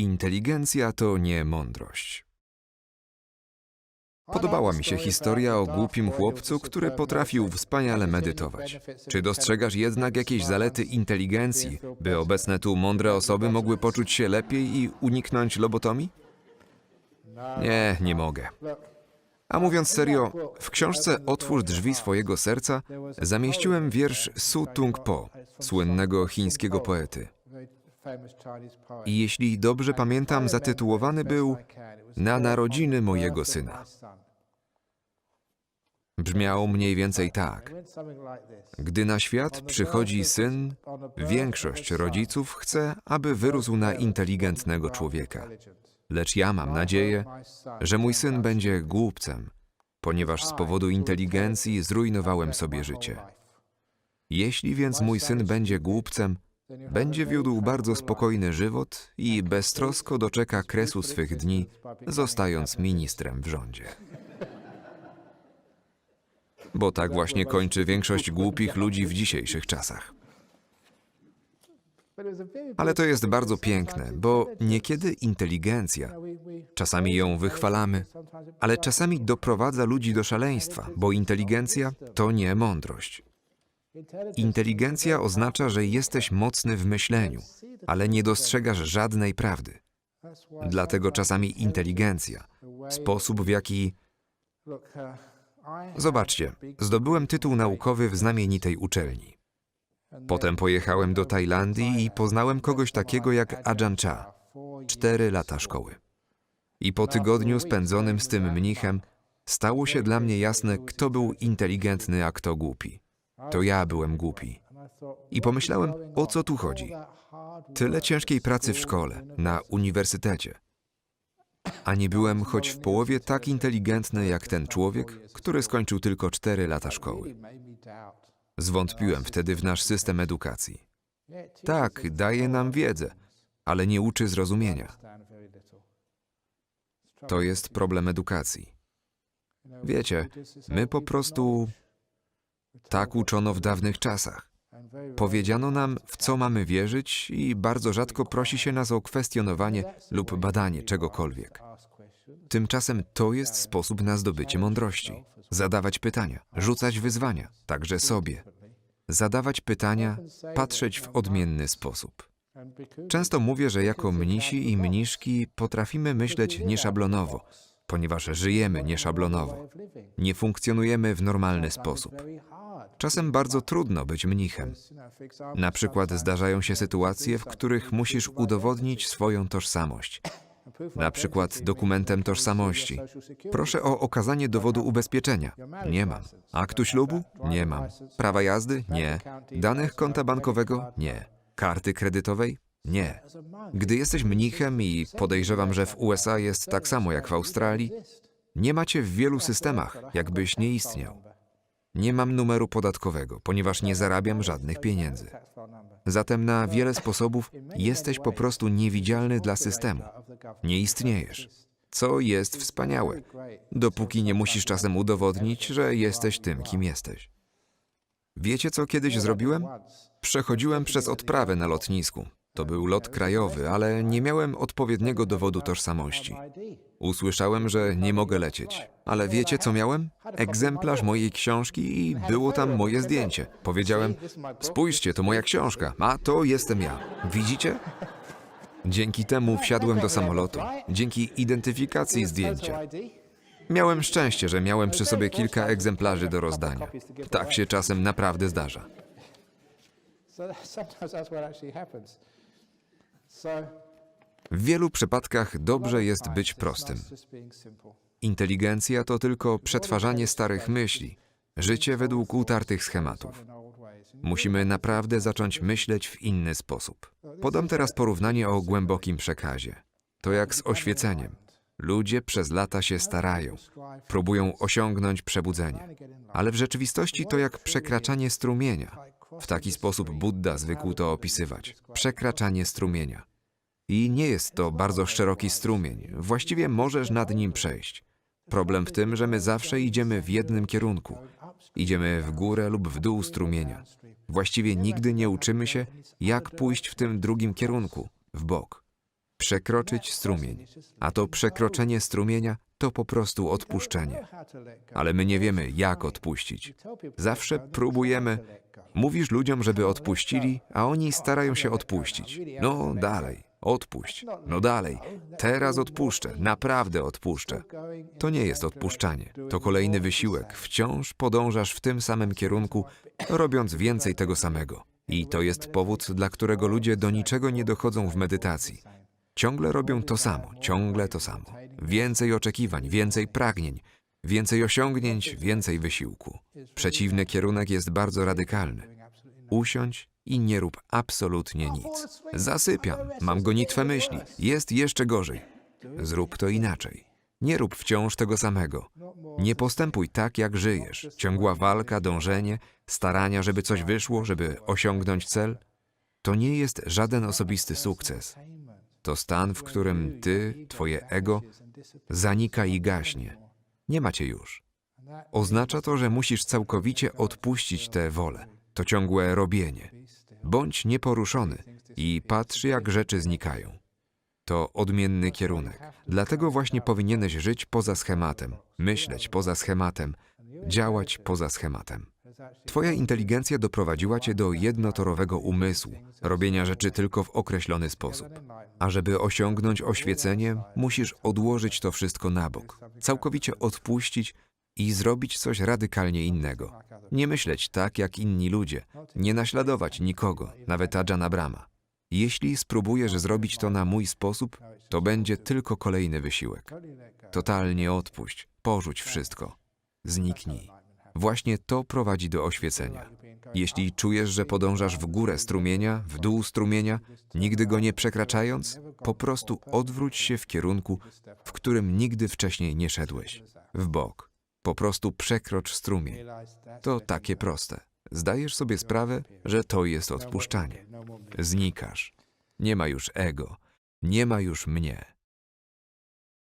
Inteligencja to nie mądrość. Podobała mi się historia o głupim chłopcu, który potrafił wspaniale medytować. Czy dostrzegasz jednak jakieś zalety inteligencji, by obecne tu mądre osoby mogły poczuć się lepiej i uniknąć lobotomii? Nie, nie mogę. A mówiąc serio, w książce Otwórz drzwi swojego serca zamieściłem wiersz Su Tung Po, słynnego chińskiego poety. I jeśli dobrze pamiętam, zatytułowany był Na narodziny mojego syna. Brzmiał mniej więcej tak. Gdy na świat przychodzi syn, większość rodziców chce, aby wyrósł na inteligentnego człowieka. Lecz ja mam nadzieję, że mój syn będzie głupcem, ponieważ z powodu inteligencji zrujnowałem sobie życie. Jeśli więc mój syn będzie głupcem, będzie wiódł bardzo spokojny żywot i beztrosko doczeka kresu swych dni, zostając ministrem w rządzie. Bo tak właśnie kończy większość głupich ludzi w dzisiejszych czasach. Ale to jest bardzo piękne, bo niekiedy inteligencja, czasami ją wychwalamy, ale czasami doprowadza ludzi do szaleństwa, bo inteligencja to nie mądrość. Inteligencja oznacza, że jesteś mocny w myśleniu, ale nie dostrzegasz żadnej prawdy. Dlatego czasami inteligencja, sposób w jaki. Zobaczcie, zdobyłem tytuł naukowy w znamienitej uczelni. Potem pojechałem do Tajlandii i poznałem kogoś takiego jak Ajahn Chah. Cztery lata szkoły. I po tygodniu spędzonym z tym mnichem stało się dla mnie jasne, kto był inteligentny, a kto głupi. To ja byłem głupi. I pomyślałem, o co tu chodzi? Tyle ciężkiej pracy w szkole, na uniwersytecie. A nie byłem choć w połowie tak inteligentny jak ten człowiek, który skończył tylko cztery lata szkoły. Zwątpiłem wtedy w nasz system edukacji. Tak, daje nam wiedzę, ale nie uczy zrozumienia. To jest problem edukacji. Wiecie, my po prostu tak uczono w dawnych czasach. Powiedziano nam, w co mamy wierzyć, i bardzo rzadko prosi się nas o kwestionowanie lub badanie czegokolwiek. Tymczasem to jest sposób na zdobycie mądrości. Zadawać pytania, rzucać wyzwania, także sobie. Zadawać pytania, patrzeć w odmienny sposób. Często mówię, że jako mnisi i mniszki potrafimy myśleć nieszablonowo, ponieważ żyjemy nieszablonowo. Nie funkcjonujemy w normalny sposób. Czasem bardzo trudno być mnichem. Na przykład zdarzają się sytuacje, w których musisz udowodnić swoją tożsamość. Na przykład dokumentem tożsamości. Proszę o okazanie dowodu ubezpieczenia. Nie mam. Aktu ślubu? Nie mam. Prawa jazdy? Nie. Danych konta bankowego? Nie. Karty kredytowej? Nie. Gdy jesteś mnichem i podejrzewam, że w USA jest tak samo jak w Australii, nie macie w wielu systemach, jakbyś nie istniał. Nie mam numeru podatkowego, ponieważ nie zarabiam żadnych pieniędzy. Zatem na wiele sposobów jesteś po prostu niewidzialny dla systemu. Nie istniejesz. Co jest wspaniałe, dopóki nie musisz czasem udowodnić, że jesteś tym, kim jesteś. Wiecie, co kiedyś zrobiłem? Przechodziłem przez odprawę na lotnisku. To był lot krajowy, ale nie miałem odpowiedniego dowodu tożsamości. Usłyszałem, że nie mogę lecieć. Ale wiecie, co miałem? Egzemplarz mojej książki i było tam moje zdjęcie. Powiedziałem: Spójrzcie, to moja książka, a to jestem ja. Widzicie? Dzięki temu wsiadłem do samolotu. Dzięki identyfikacji zdjęcia. Miałem szczęście, że miałem przy sobie kilka egzemplarzy do rozdania. Tak się czasem naprawdę zdarza. W wielu przypadkach dobrze jest być prostym. Inteligencja to tylko przetwarzanie starych myśli, życie według utartych schematów. Musimy naprawdę zacząć myśleć w inny sposób. Podam teraz porównanie o głębokim przekazie. To jak z oświeceniem. Ludzie przez lata się starają, próbują osiągnąć przebudzenie, ale w rzeczywistości to jak przekraczanie strumienia. W taki sposób Buddha zwykł to opisywać przekraczanie strumienia. I nie jest to bardzo szeroki strumień, właściwie możesz nad nim przejść. Problem w tym, że my zawsze idziemy w jednym kierunku. Idziemy w górę lub w dół strumienia. Właściwie nigdy nie uczymy się, jak pójść w tym drugim kierunku, w bok. Przekroczyć strumień. A to przekroczenie strumienia to po prostu odpuszczenie. Ale my nie wiemy, jak odpuścić. Zawsze próbujemy. Mówisz ludziom, żeby odpuścili, a oni starają się odpuścić. No dalej, odpuść. No dalej, teraz odpuszczę, naprawdę odpuszczę. To nie jest odpuszczanie, to kolejny wysiłek. Wciąż podążasz w tym samym kierunku, robiąc więcej tego samego. I to jest powód, dla którego ludzie do niczego nie dochodzą w medytacji. Ciągle robią to samo, ciągle to samo. Więcej oczekiwań, więcej pragnień, więcej osiągnięć, więcej wysiłku. Przeciwny kierunek jest bardzo radykalny. Usiądź i nie rób absolutnie nic. Zasypiam, mam gonitwę myśli, jest jeszcze gorzej. Zrób to inaczej. Nie rób wciąż tego samego. Nie postępuj tak, jak żyjesz. Ciągła walka, dążenie, starania, żeby coś wyszło, żeby osiągnąć cel. To nie jest żaden osobisty sukces. To stan, w którym ty, twoje ego, zanika i gaśnie. Nie macie już. Oznacza to, że musisz całkowicie odpuścić tę wolę, to ciągłe robienie. Bądź nieporuszony i patrz, jak rzeczy znikają. To odmienny kierunek. Dlatego właśnie powinieneś żyć poza schematem, myśleć poza schematem, działać poza schematem. Twoja inteligencja doprowadziła cię do jednotorowego umysłu, robienia rzeczy tylko w określony sposób. A żeby osiągnąć oświecenie, musisz odłożyć to wszystko na bok, całkowicie odpuścić i zrobić coś radykalnie innego. Nie myśleć tak jak inni ludzie, nie naśladować nikogo, nawet Ajana Brahma. Jeśli spróbujesz zrobić to na mój sposób, to będzie tylko kolejny wysiłek. Totalnie odpuść, porzuć wszystko. Zniknij. Właśnie to prowadzi do oświecenia. Jeśli czujesz, że podążasz w górę strumienia, w dół strumienia, nigdy go nie przekraczając, po prostu odwróć się w kierunku, w którym nigdy wcześniej nie szedłeś. W bok. Po prostu przekrocz strumień. To takie proste. Zdajesz sobie sprawę, że to jest odpuszczanie. Znikasz. Nie ma już ego. Nie ma już mnie.